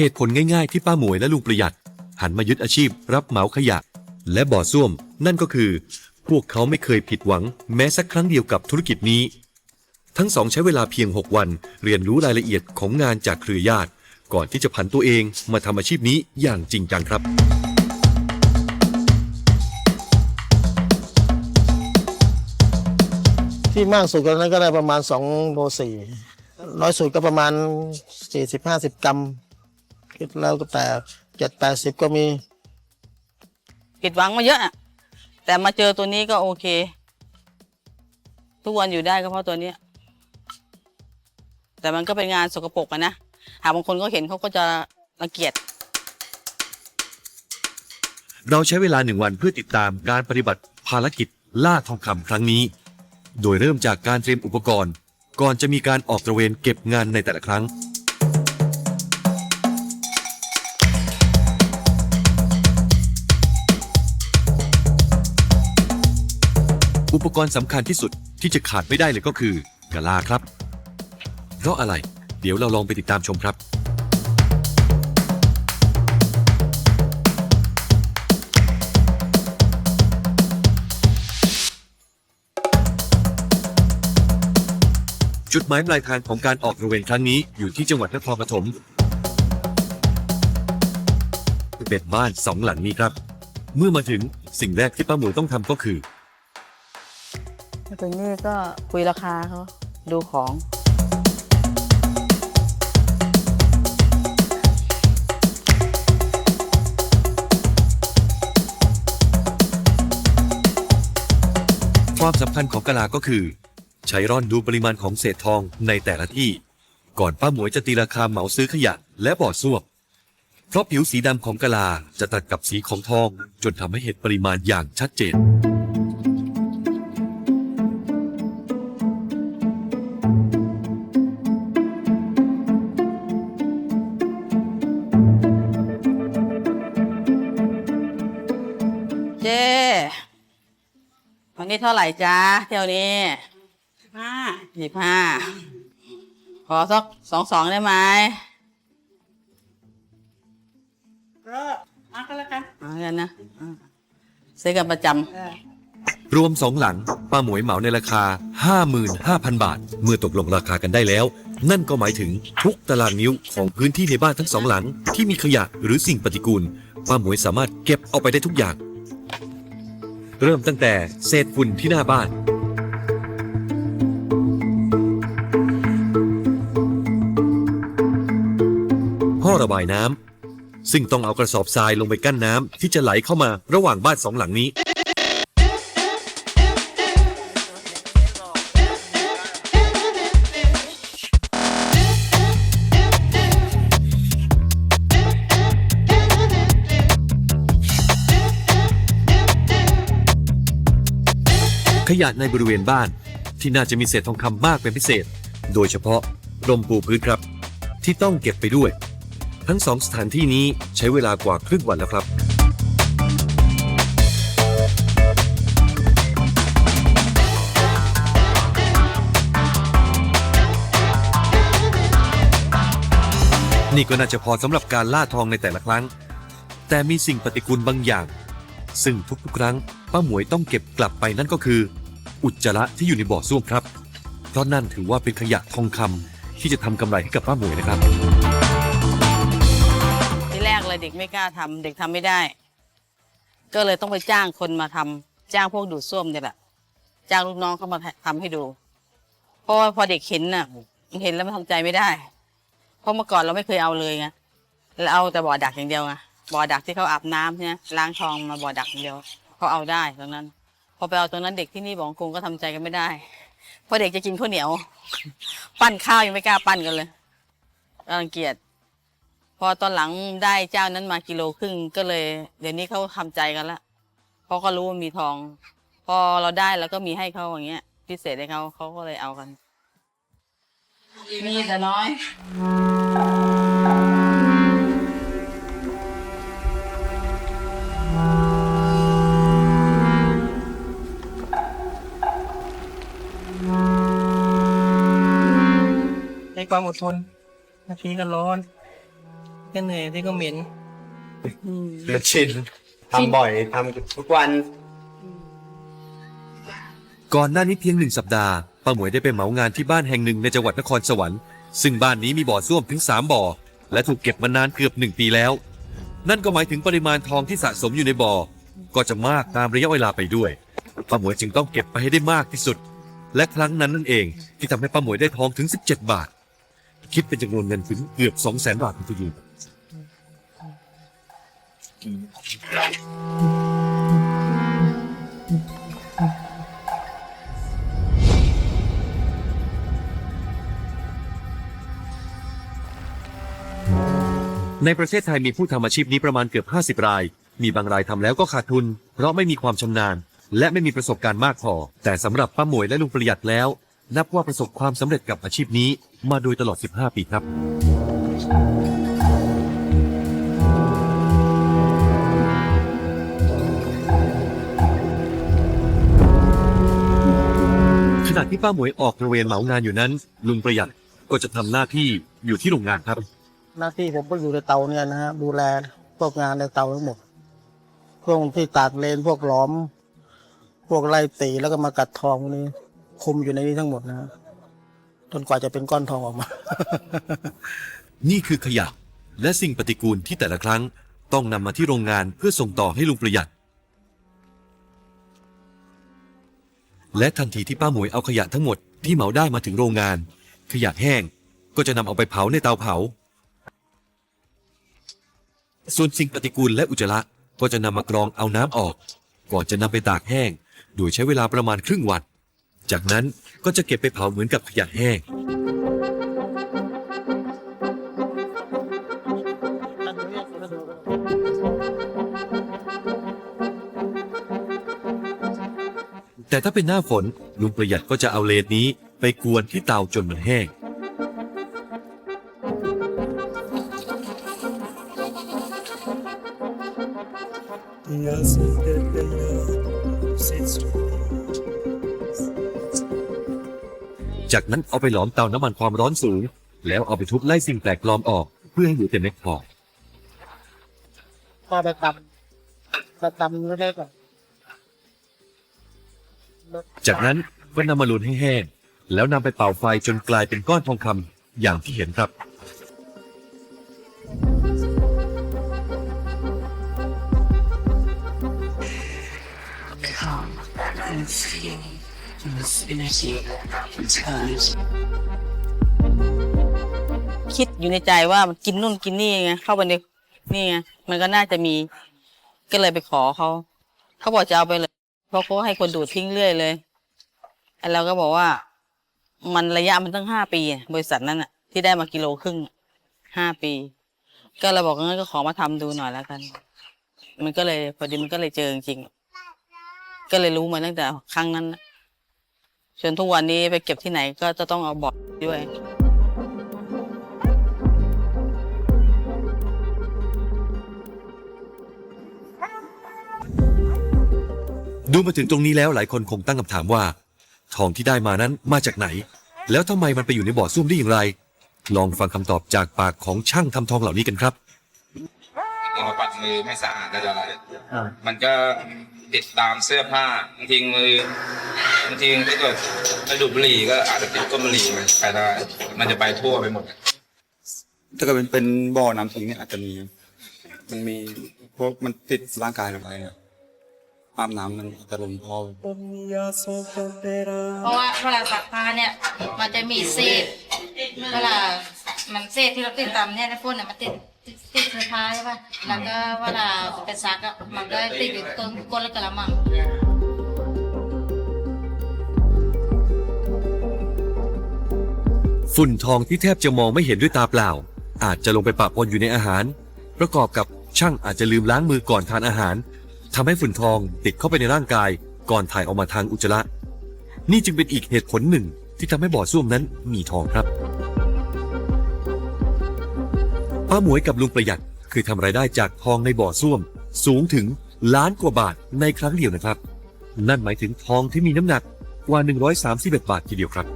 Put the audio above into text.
เหตุผลง่ายๆที่ป้าหมวยและลุงประหยัด หันมายึดอาชีพ รับเหมาขยะ และบ่อส้วม นั่นก็คือ พวกเขาไม่เคยผิดหวัง แม้สักครั้งเดียวกับธุรกิจนี้ ทั้งสองใช้เวลาเพียง 6 วัน เรียนรู้รายละเอียดของงานจากเครือญาติ ก่อนที่จะผันตัวเองมาทำอาชีพนี้อย่างจริงจังครับที่มากสุดก็นั้นก็ได้ประมาณ2โลสี่น้อยสุดก็ประมาณ 40 50 กรัม คิดแล้วก็แต่เจ็ดแปดสิบก็มี ผิดหวังมาเยอะอะแต่มาเจอตัวนี้ก็โอเค ทุกวันอยู่ได้ก็เพราะตัวเนี้ยแต่มันก็เป็นงานสกปรกอะนะ หากบางคนก็เห็นเขาก็จะรังเกียจ เราใช้เวลาหนึ่งวันเพื่อติดตามการปฏิบัติภารกิจล่าทองคำครั้งนี้ โดยเริ่มจากการเตรียมอุปกรณ์ ก่อนจะมีการออกตระเวนเก็บงานในแต่ละครั้ง อุปกรณ์สำคัญที่สุดที่จะขาดไม่ได้เลยก็คือกะลาครับ เพราะอะไร เดี๋ยวเราลองไปติดตามชมครับ จุดหมายปลายทางของการออกตระเวนครั้งนี้อยู่ที่จังหวัดนครปฐมเป็นบ้านสองหลังนี้ครับ เมื่อมาถึงสิ่งแรกที่ป้าหมูต้องทำก็คือ ตัวนี้ก็คุยราคาเขาดูของความสำคัญของกะลาก็คือ ใช้ร่อนดูปริมาณของเศษทองในแต่ละที่ ก่อนป้าหมวยจะตีราคาเหมาซื้อขยะและบ่อส้วมเพราะผิวสีดำของกะลาจะตัดกับสีของทองจนทำให้เห็นปริมาณอย่างชัดเจน นนี้เท่าไหร่จ้าเที่ยวนี้ห้ายี่ห้าขอสักสองสองได้ไหมก็เอาก็แล้วกันเอากันนะอ่าซื้อกันประจเออรวมสองหลังป้าหมวยเหมาในราคา 55,000 บาท เมื่อตกลงราคากันได้แล้ว นั่นก็หมายถึงทุกตารางนิ้วของพื้นที่ในบ้านทั้งสองหลัง ที่มีขยะหรือสิ่งปฏิกูลป้าหมวยสามารถเก็บเอาไปได้ทุกอย่าง เริ่มตั้งแต่เศษฝุ่นที่หน้าบ้านท่อระบายน้ำซึ่งต้องเอากระสอบทรายลงไปกั้นน้ำที่จะไหลเข้ามาระหว่างบ้านสองหลังนี้ ขยะในบริเวณบ้าน ที่น่าจะมีเศษทองคำมากเป็นพิเศษ โดยเฉพาะรมปูพื้นครับ ที่ต้องเก็บไปด้วย ทั้งสองสถานที่นี้ใช้เวลากว่าครึ่งวันแล้วครับนี่ก็น่าจะพอสำหรับการล่าทองในแต่ละครั้ง แต่มีสิ่งปฏิกูลบางอย่าง ซึ่งทุกๆครั้งป้าหมวยต้องเก็บกลับไปนั่นก็คือ อุจจาระที่อยู่ในบ่อส้วมครับ เพราะนั่นถือว่าเป็นขยะทองคำที่จะทำกำไรให้กับป้าหมวยนะครับที่แรกเลยเด็กไม่กล้าทำเด็กทำไม่ได้ ก็เลยต้องไปจ้างคนมาทำจ้างพวกดูดซ่วมเนี่ยแหละจ้างลูกน้องเขามาทำให้ดู เพราะว่าพอเด็กเห็นน่ะมันเห็นแล้วมันทำใจไม่ได้ เพราะเมื่อก่อนเราไม่เคยเอาเลยไงเราเอาแต่บ่อดักอย่างเดียวไงบ่อดักที่เขาอาบน้ำเนี่ยล้างทองมาบ่อดักอย่างเดียวเขาเอาได้ตรงนั้น พอไปเอาตรงนั้นเด็กที่นี่บอกกงก็ทำใจกันไม่ได้ เพราะเด็กจะกินข้าวเหนียว ปั้นข้าวยังไม่กล้าปั้นกันเลยรังเกียจพอตอนหลังได้เจ้านั้นมากิโลครึ่งก็เลย เดี๋ยวนี้เขาทำใจกันละเพราะเขารู้ว่ามีทอง พอเราได้แล้วก็มีให้เขาอย่างเงี้ย พิเศษให้เขาเขาก็เลยเอากัน มีแต่น้อย ความอดทนนาทีก็ร้อนก็เหนื่อยที่ก็เหม็นมันชินทำบ่อยทำทุกวัน ก่อนหน้านี้เพียงหนึ่งสัปดาห์ป้าหมวยได้ไปเหมางานที่บ้านแห่งหนึ่งในจังหวัดนครสวรรค์ซึ่งบ้านนี้มีบ่อส้วมถึง3บ่อ และถูกเก็บมานานเกือบหนึ่งปีแล้ว นั่นก็หมายถึงปริมาณทองที่สะสมอยู่ในบ่อ ก็จะมากตามระยะเวลาไปด้วยป้าหมวยจึงต้องเก็บไปให้ได้มากที่สุด และครั้งนั้นนั่นเองที่ทำให้ป้าหมวยได้ทองถึง 17 บาท คิดเป็นจำนวนเงินถึงเกือบ2 0 0 0 0 0บาททีเดียวในประเทศไทยมีผู้ทำอาชีพนี้ประมาณเกือบ 50 ราย มีบางรายทำแล้วก็ขาดทุน เพราะไม่มีความชำนาญ และไม่มีประสบการณ์มากพอ แต่สำหรับป้าหมวยและลุงประหยัดแล้ว นับว่าประสบความสำเร็จกับอาชีพนี้มาโดยตลอด 15 ปีครับ ขณะที่ป้าหมวยออกตระเวนเหมางานอยู่นั้น ลุงประหยัดก็จะทำหน้าที่อยู่ที่โรงงานครับ หน้าที่ผมก็อยู่ในเตาเนี่ยนะฮะดูแลพวกงานในเตาทั้งหมดพวกที่ตากเลนพวกหล้อม พวกไล่ตีแล้วก็มากัดทองพวกนี้ คุมอยู่ในนี้ทั้งหมดนะจนกว่าจะเป็นก้อนทองออกมา นี่คือขยะ และสิ่งปฏิกูลที่แต่ละครั้ง ต้องนำมาที่โรงงานเพื่อส่งต่อให้ลุงประหยัด และทันทีที่ป้าหมวยเอาขยะทั้งหมดที่เหมาได้มาถึงโรงงาน ขยะแห้งก็จะนำเอาไปเผาในเตาเผา ส่วนสิ่งปฏิกูลและอุจจาระก็จะนำมากรองเอาน้ำออก ก่อนจะนำไปตากแห้ง โดยใช้เวลาประมาณครึ่งวัน จากนั้นก็จะเก็บไปเผาเหมือนกับขยะแห้ง แต่ถ้าเป็นหน้าฝนลุงประหยัดก็จะเอาเลนนี้ไปกวนที่เตาจนมันแห้ง จากนั้นเอาไปหลอมเตาน้ำมันความร้อนสูง แล้วเอาไปทุบไล่สิ่งแปลกปลอมออก เพื่อให้เหลือแต่เม็ดพอก็ไปตำไปตำเล็กๆก่อนจากนั้นก็นำมาลุนให้แห้งแล้วนำไปเป่าไฟจนกลายเป็นก้อนทองคำอย่างที่เห็นครับ Come and feel the city returns. คิดอยู่ในใจว่ามันกินนู่นกินนี่ไงเข้าไปในนี่ไงมันก็น่าจะมี ก็เลยไปขอเขาเขาบอกจะเอาไปเลยเพราะเขาให้คนดูดทิ้งเรื่อยเลยไอ้เราก็บอกว่า มันระยะมันตั้งห้าปี บริษัทนั้นอะที่ได้มากิโลครึ่งห้าปี ก็เราบอกงั้นก็ขอมาทำดูหน่อยแล้วกัน มันก็เลยพอดีมันก็เลยเจอจริงก็เลยรู้มาตั้งแต่ครั้งนั้นนะ จนทุกวันนี้ไปเก็บที่ไหนก็จะต้องเอาบอร์ดด้วยดูมาถึงตรงนี้แล้วหลายคนคงตั้งคำถามว่า ทองที่ได้มานั้นมาจากไหน แล้วทำไมมันไปอยู่ในบ่อซุ่มได้อย่างไร ลองฟังคำตอบจากปากของช่างทำทองเหล่านี้กันครับ เราปัดมือไม่สะอาดก็จะมันก็ ติดตามเสื้อผ้าบางทีมือบางทีถ้าเกิดไปดูดบุหรี่ก็อาจจะติดก้นบุหรี่มันไปได้มันจะไปทั่วไปหมด ถ้าเกิดเป็นเป็นบ่อน้ำทิ้งเนี่ยอาจจะมี มันมีพวกมันติดร่างกายเราไปเนี่ยอาบน้ำมันจะลงพ่อเพราะว่าเวลาซักผ้าเนี่ยมันจะมีเศษเวลามันเศษที่เราติดตามเนี่ยในฝุ่นเนี่ยมันติด ติดติดเสื้อผ้าใช่ป่ะแล้วก็เวลาไปซักอะมันก็ติดอยู่ต้นก้นและกระมังฝุ่นทองที่แทบจะมองไม่เห็นด้วยตาเปล่า อาจจะลงไปปะปนอยู่ในอาหาร ประกอบกับช่างอาจจะลืมล้างมือก่อนทานอาหารทำให้ฝุ่นทองติดเข้าไปในร่างกาย ก่อนถ่ายออกมาทางอุจจาระ นี่จึงเป็นอีกเหตุผลหนึ่งที่ทำให้บ่อส้วมนั้นมีทองครับ ป้าหมวยกับลุงประหยัดคือทำรายได้จากทองในบ่อส้วม สูงถึงล้านกว่าบาทในครั้งเดียวนะครับ นั่นหมายถึงทองที่มีน้ำหนักกว่า 131 บาททีเดียวครับ